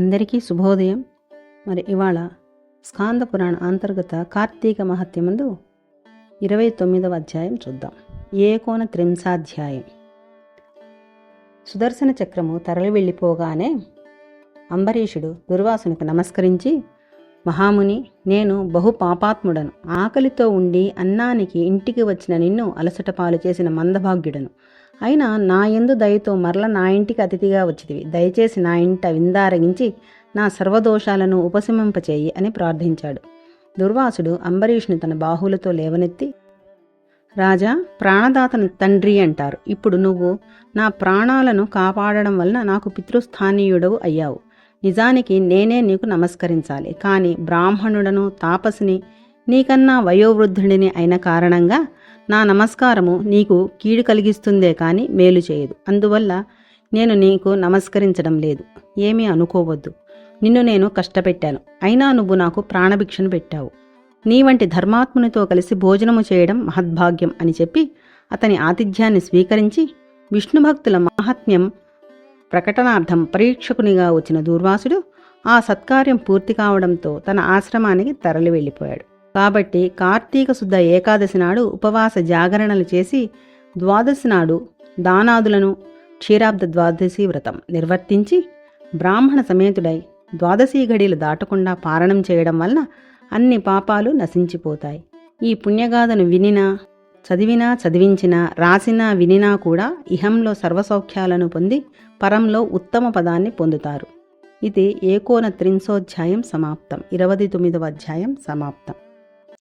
అందరికీ శుభోదయం. మరి ఇవాళ స్కాంద పురాణ అంతర్గత కార్తీక మహత్యమందు ఇరవై తొమ్మిదవ అధ్యాయం చూద్దాం. ఏకోన త్రింశాధ్యాయం. సుదర్శన చక్రము తరలి వెళ్ళిపోగానే అంబరీషుడు దుర్వాసునికి నమస్కరించి మహాముని నేను బహు పాపాత్ముడను. ఆకలితో ఉండి అన్నానికి ఇంటికి వచ్చిన నిన్ను అలసట పాలు చేసిన మందభాగ్యుడను. అయినా నా ఎందు దయతో మరల నా ఇంటికి అతిథిగా వచ్చితివి. దయచేసి నా ఇంట విందారగించి నా సర్వదోషాలను ఉపశమింపచేయి అని ప్రార్థించాడు. దుర్వాసుడు అంబరీషుని తన బాహువులతో లేవనెత్తి రాజా ప్రాణదాతను తండ్రి అంటారు. ఇప్పుడు నువ్వు నా ప్రాణాలను కాపాడడం వలన నాకు పితృస్థానీయుడవు అయ్యావు. నిజానికి నేనే నీకు నమస్కరించాలి. కానీ బ్రాహ్మణుడను తాపసిని నీకన్నా వయోవృద్ధుడిని అయిన కారణంగా నా నమస్కారము నీకు కీడు కలిగిస్తుందే కానీ మేలు చేయదు. అందువల్ల నేను నీకు నమస్కరించడం లేదు. ఏమీ అనుకోవద్దు. నిన్ను నేను కష్టపెట్టాను. అయినా నువ్వు నాకు ప్రాణభిక్షను పెట్టావు. నీ వంటి ధర్మాత్మునితో కలిసి భోజనము చేయడం మహద్భాగ్యం అని చెప్పి అతని ఆతిథ్యాన్ని స్వీకరించి విష్ణుభక్తుల మహాత్మ్యం ప్రకటనార్థం పరీక్షకునిగా వచ్చిన దూర్వాసుడు ఆ సత్కార్యం పూర్తి కావడంతో తన ఆశ్రమానికి తరలి వెళ్ళిపోయాడు. కాబట్టి కార్తీక శుద్ధ ఏకాదశి నాడు ఉపవాస జాగరణలు చేసి ద్వాదశి నాడు దానాదులను క్షీరాబ్ద ద్వాదశి వ్రతం నిర్వర్తించి బ్రాహ్మణ సమేతుడై ద్వాదశి ఘడీలు దాటకుండా పారణం చేయడం వలన అన్ని పాపాలు నశించిపోతాయి. ఈ పుణ్యగాథను వినినా చదివినా చదివించినా రాసినా వినినా కూడా ఇహంలో సర్వసౌఖ్యాలను పొంది పరంలో ఉత్తమ పదాన్ని పొందుతారు. ఇది ఏకోన త్రింశోధ్యాయం సమాప్తం. ఇరవై తొమ్మిదవ అధ్యాయం సమాప్తం.